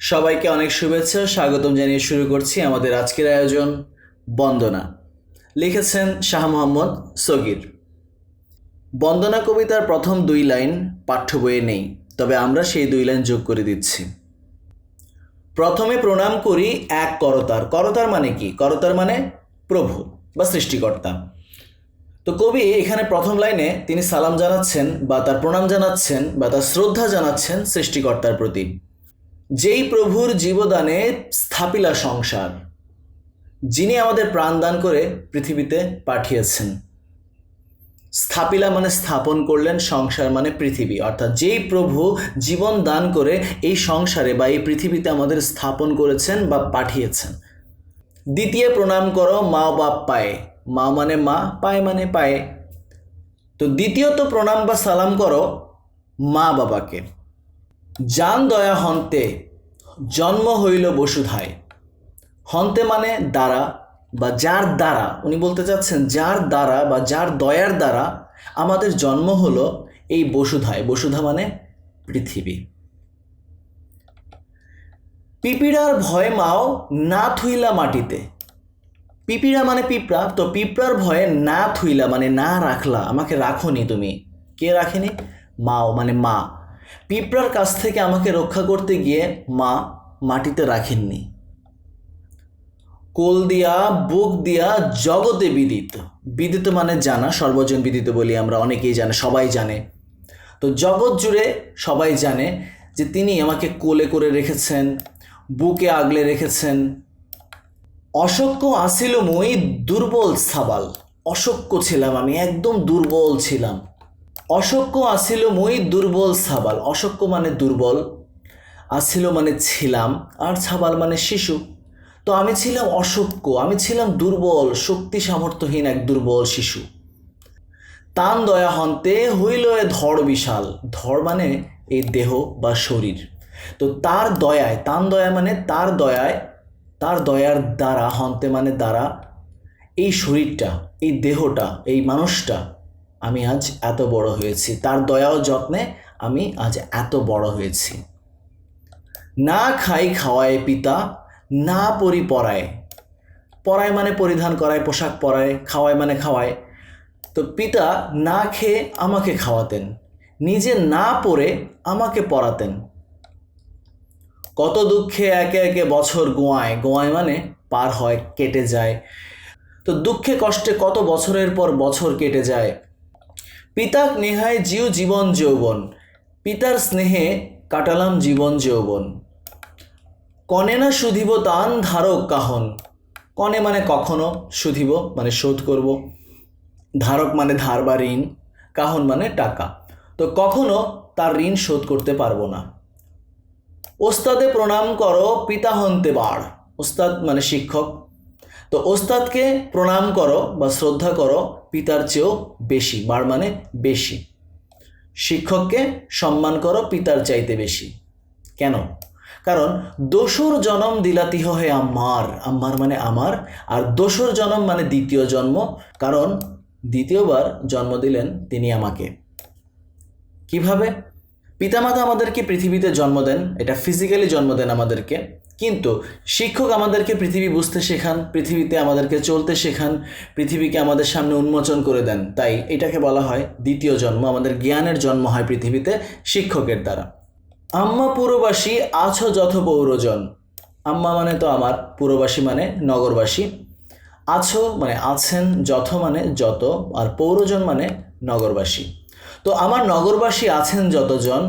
সবাইকে অনেক শুভেচ্ছা, স্বাগতম জানিয়ে শুরু করছি আমাদের আজকের আয়োজন, বন্দনা। লিখেছেন শাহ মোহাম্মদ সগির। বন্দনা কবিতার প্রথম দুই লাইন পাঠ্য বইয়ে নেই, তবে আমরা সেই দুই লাইন যোগ করে দিচ্ছি। প্রথমে প্রণাম করি এক করতার। করতার মানে কি? করতার মানে প্রভু বা সৃষ্টিকর্তা। তো কবি এখানে প্রথম লাইনে তিনি সালাম জানাচ্ছেন বা তার প্রণাম জানাচ্ছেন বা তার শ্রদ্ধা জানাচ্ছেন সৃষ্টিকর্তার প্রতি। যেই প্রভুর জীবদানে স্থাপিলা সংসার, যিনি আমাদের প্রাণদান করে পৃথিবীতে পাঠিয়েছেন। স্থাপিলা মানে স্থাপন করলেন, সংসার মানে পৃথিবী। অর্থাৎ যেই প্রভু জীবন দান করে এই সংসারে বা এই পৃথিবীতে আমাদের স্থাপন করেছেন বা পাঠিয়েছেন। দ্বিতীয় প্রণাম করো, মা বাপ পায়ে। মা মানে মা, পায়ে মানে পায়ে। তো দ্বিতীয়ত প্রণাম বা সালাম করো মা বাবাকে। জান দয়া হন্তে, জন্ম হইল বসুধায়। হন্তে মানে দ্বারা বা যার দ্বারা, উনি বলতে চাচ্ছেন যার দ্বারা বা যার দয়ার দ্বারা আমাদের জন্ম হলো এই বসুধায়। বসুধা মানে পৃথিবী। পিপিড়ার ভয় মাও না থুইলা মাটিতে। পিপিড়া মানে পিঁপড়া, তো পিঁপড়ার ভয়ে না থুইলা মানে না রাখলা। আমাকে রাখনি তুমি। কে রাখেনি? মাও মানে মা। পিঁপড়ার কাছ থেকে আমাকে রক্ষা করতে গিয়ে মা মাটিতে রাখেননি। কোল দিয়া, বুক দিয়া জগতে বিদিত। বিদিত মানে জানা, সর্বজন বিদিত বলি আমরা, অনেকেই জানে, সবাই জানে। তো জগৎ জুড়ে সবাই জানে যে তিনি আমাকে কোলে করে রেখেছেন, বুকে আগলে রেখেছেন। অশক্য আসিল মই দুর্বল সাবাল। অশক্য ছিলাম আমি, একদম দুর্বল ছিলাম। অশক্য আসিল মই দুর্বল সাবাল অশক্য মানে দুর্বল আসিল মানে ছিলাম, আর ছাবাল মানে শিশু। তো আমি ছিলাম অশক্য আমি ছিলাম দুর্বল, শক্তি সামর্থ্যহীন এক দুর্বল শিশু। তান দয়া হন্তে হইল এ ধর বিশাল। ধর মানে এই দেহ বা শরীর। তো তার দয়ায়, তান দয়া মানে তার দয়ায়, তার দয়ার দ্বারা হন্তে মানে দ্বারা, এই শরীরটা, এই দেহটা, এই মানুষটা আমি আজ এত বড় হয়েছি। তার দয়া ও যত্নে আমি আজ এত বড় হয়েছি। না খাই খাওয়ায় পিতা, না পরি পরায়। পরায় মানে পরিধান করায়, পোশাক পরায়, খাওয়ায় মানে খাওয়ায়। তো পিতা, না খেয়ে আমাকে খাওয়াতেন। নিজে না পরে আমাকে পরাতেন কত দুঃখে একে একে বছর গোয়ায়। গোয়ায় মানে পার হয়, কেটে যায়। তো দুঃখে কষ্টে কত বছরের পর বছর কেটে যায়। পিতাক নেহায় জিও জীবন যৌবন। পিতার স্নেহে কাটালাম জীবন যৌবন। কনে না শুধিব তান ধারক কাহন। কনে মানে কখনো শুধিব মানে শোধ করব। ধারক মানে ধার বা ঋণ, কাহন মানে টাকা। তো কখনো তার ঋণ শোধ করতে পারব না। ওস্তাদে প্রণাম করো, পিতা হন্তে বাড়। ওস্তাদ মানে শিক্ষক। তো ওস্তাদকে প্রণাম করো বা শ্রদ্ধা করো, পিতার চেয়েও বেশি, বার মানে বেশি। শিক্ষককে সম্মান করো, পিতার চাইতে বেশি। কেন? কারণ দোসর জনম দিলাতিহ হে আমার আমার মানে আমার, আর দোসর জনম মানে দ্বিতীয় জন্ম। কারণ দ্বিতীয়বার জন্ম দিলেন তিনি আমাকে। কীভাবে? পিতামাতা আমাদেরকে পৃথিবীতে জন্ম দেন, এটা ফিজিক্যালি জন্ম দেন আমাদেরকে, কিন্তু শিক্ষক আমাদেরকে পৃথিবী বুঝতে শেখান, পৃথিবীতে আমাদেরকে চলতে শেখান, পৃথিবীকে আমাদের সামনে উন্মোচন করে দেন। তাই এটাকে বলা হয় দ্বিতীয় জন্ম, আমাদের জ্ঞানের জন্ম হয় পৃথিবীতে শিক্ষকের দ্বারা। আম্মা পুরবাসী আছো যথ পৌরজন। আম্মা মানে তো আমার, পুরবাসী মানে নগরবাসী। আছো মানে আছেন, যথ মানে যত, আর পৌরজন মানে নগরবাসী। তো আমার নগরবাসী আছেন যতজন?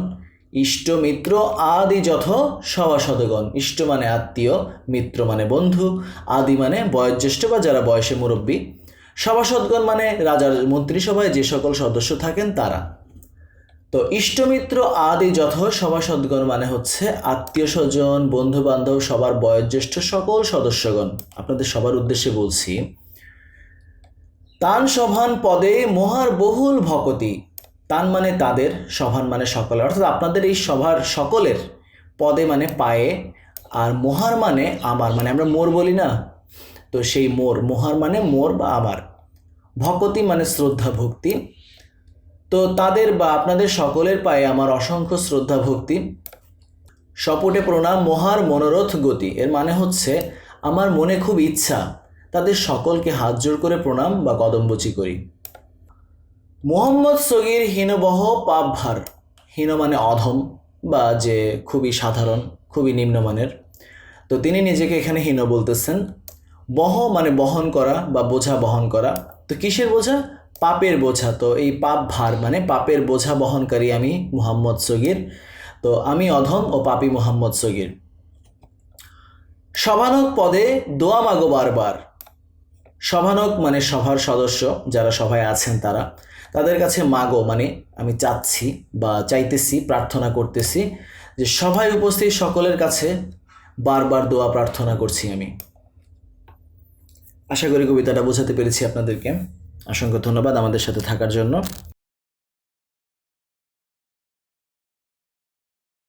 ইষ্ট মিত্র আদি যথ সভাসদগণ। ইষ্ট মানে আত্মীয়, মিত্র মানে বন্ধু, আদি মানে বয়োজ্যেষ্ঠ বা যারা বয়সে মুরব্বী। সভাসদগণ মানে রাজার মন্ত্রিসভায় যে সকল সদস্য থাকেন তারা। তো ইষ্টমিত্র আদি যথ সভাসদগণ মানে হচ্ছে আত্মীয় স্বজন বন্ধু বান্ধব সবার বয়োজ্যেষ্ঠ সকল সদস্যগণ। আপনাদের সবার উদ্দেশ্যে বলছি তান সভান পদে মহার বহুল ভকতি। তান মানে তাদের সভান মানে সকলের। অর্থাৎ আপনাদের এই সভার সকলের পদে মানে পায়ে আর মোহার মানে আমার মানে আমরা মোর বলি না? তো সেই মোর, মোহার মানে মোর বা আমার। ভকতি মানে শ্রদ্ধা ভক্তি। তো তাদের বা আপনাদের সকলের পায়ে আমার অসংখ্য শ্রদ্ধা ভক্তি। সপটে প্রণাম, মহার মনোরথ গতি। এর মানে হচ্ছে আমার মনে খুব ইচ্ছা, তাদের সকলকে হাত জোর করে প্রণাম বা কদমবচি করি। মোহাম্মদ সগির হীনবহ পাপভার। হীন মানে অধম বা যে খুবই সাধারণ, খুবই নিম্নমানের। তো তিনি নিজেকে এখানে হীন বলতেছেন। বহ মানে বহন করা বা বোঝা বহন করা। তো কিসের বোঝা? পাপের বোঝা। তো এই পাপ ভার মানে পাপের বোঝা বহনকারী আমি মুহাম্মদ সগির। তো আমি অধম ও পাপি মুহাম্মদ সগির। সভানক পদে দোয়া মাগো বারবার। সভানক মানে সভার সদস্য যারা সভায় আছেন তারা, তাদের কাছে মাগো মানে আমি চাচ্ছি বা চাইতেছি, প্রার্থনা করতেছি যে সভায় উপস্থিত সকলের কাছে বারবার দোয়া প্রার্থনা করছি আমি। আশা করি কবিতাটা বোঝাতে পেরেছি আপনাদেরকে। অসংখ্য ধন্যবাদ আমাদের সাথে থাকার জন্য।